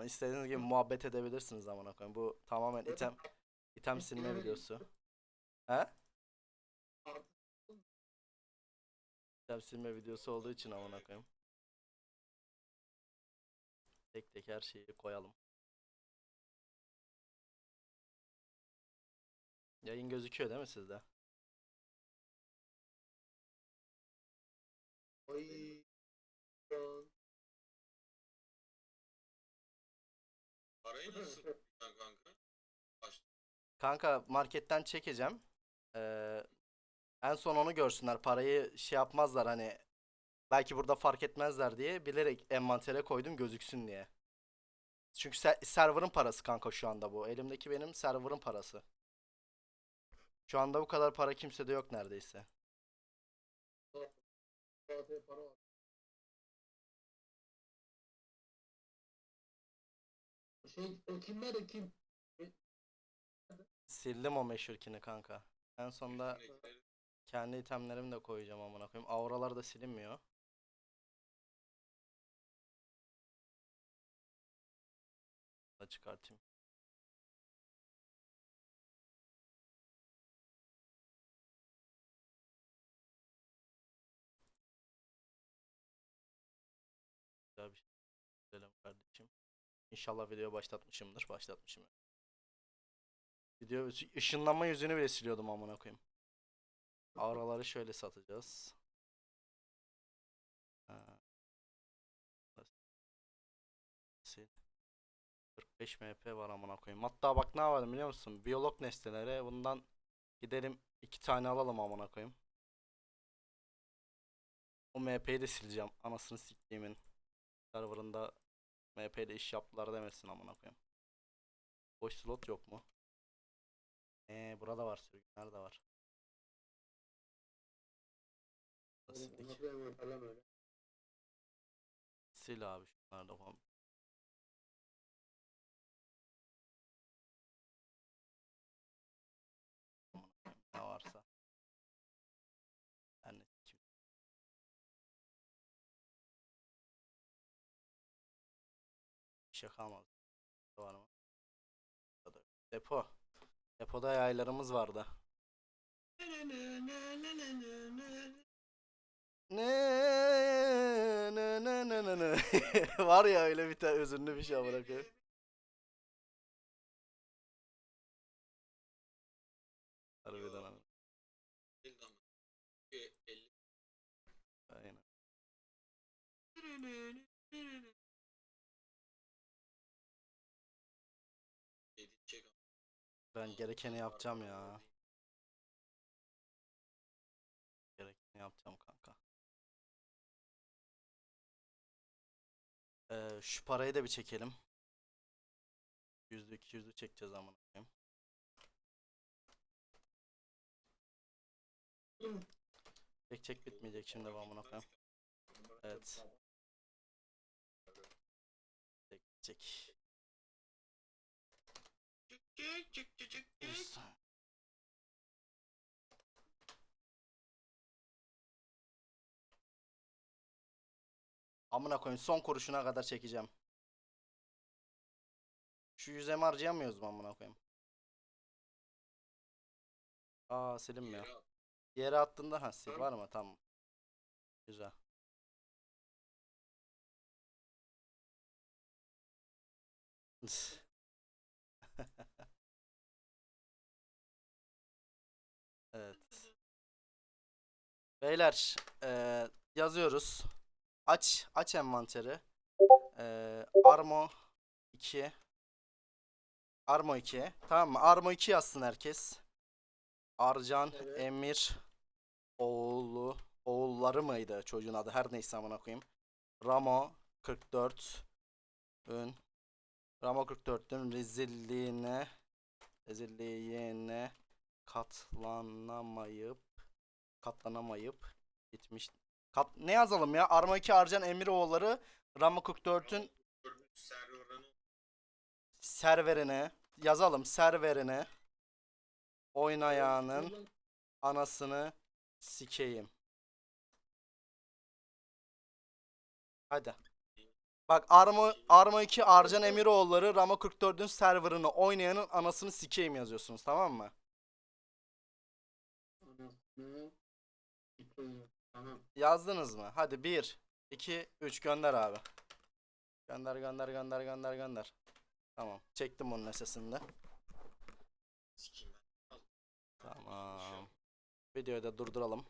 Tamam istediğiniz gibi muhabbet edebilirsiniz amına koyayım. Bu tamamen item item silme videosu. He? İtem silme videosu olduğu için amına koyayım. Tek tek her şeyi koyalım. Yayın gözüküyor değil mi sizde? Ay. Parayı nasıl ya kanka? Kanka marketten çekeceğim. Ee, en son onu görsünler. Parayı şey yapmazlar hani. Belki burada fark etmezler diye bilerek envantere koydum gözüksün diye. Çünkü se- server'ın parası kanka şu anda bu. Elimdeki benim server'ın parası. Şu anda bu kadar para kimsede yok neredeyse. Para var. Şey o kimler o kim? Sildim o meşhurkini kanka. En sonunda kendi itemlerimi de koyacağım amına koyayım. Auralar da silinmiyor. Da çıkartayım. Güzel bir şey. Selam kardeşim. İnşallah video başlatmışımdır. Başlatmışım. Video ışı- ışınlanma yüzünü bile siliyordum amına koyayım. Auraları şöyle satacağız. Ha. Sil. 45 MP var amına koyayım. Hatta bak ne yapalım biliyor musun? Biyolog nesnelere bundan gidelim iki tane alalım amına koyayım. O MP'yi de sileceğim. Anasını siktiğimin. Serverında MP ile iş yaptılar demesin amına koyayım. Boş slot yok mu? Eee burada var sürgünler de var. Sildik. Sil abi şunları da falan. Şey kalmadı. Var mı? Depo. Depoda yaylarımız vardı. Ne ne ne ne ne ne. Var ya öyle bir tane özünlü bir şey amına koyayım. Harbiden ama. Aynen. Ben gerekeni yapacağım ya. Gerekeni yapacağım kanka. Ee, şu parayı da bir çekelim. Yüzlü iki yüzlü çekeceğiz amına koyayım. Çek çek bitmeyecek şimdi bu amına koyayım. Evet. Çek çek. Saniye. Amına koyayım son kuruşuna kadar çekeceğim. Şu yüze harcayamıyoruz mu amına koyayım? Aa silinmiyor. Yere attığında ha sil var mı? Tamam. Güzel. Beyler, eee, yazıyoruz. Aç, aç envanteri. Eee, Armo 2. Armo 2. Tamam mı? Armo 2 yazsın herkes. Arcan, Evet. Emir, oğlu, oğulları mıydı çocuğun adı? Her neyse amına koyayım. Ramo 44 ün Ramo 44'ün rezilliğine rezilliğine katlanamayıp katlanamayıp gitmiş. Kat, ne yazalım ya? Arma 2 Arcan Emiroğulları Ramo 44'ün serverine yazalım serverine oynayanın anasını sikeyim. Hadi. Bak Arma, Arma 2 Arcan Emiroğulları Rama 44'ün serverını oynayanın anasını sikeyim yazıyorsunuz tamam mı? Tamam. Yazdınız mı? Hadi 1, 2, 3 gönder abi. Gönder gönder gönder gönder gönder. Tamam. Çektim onun sesini de. Tamam. Videoyu da durduralım.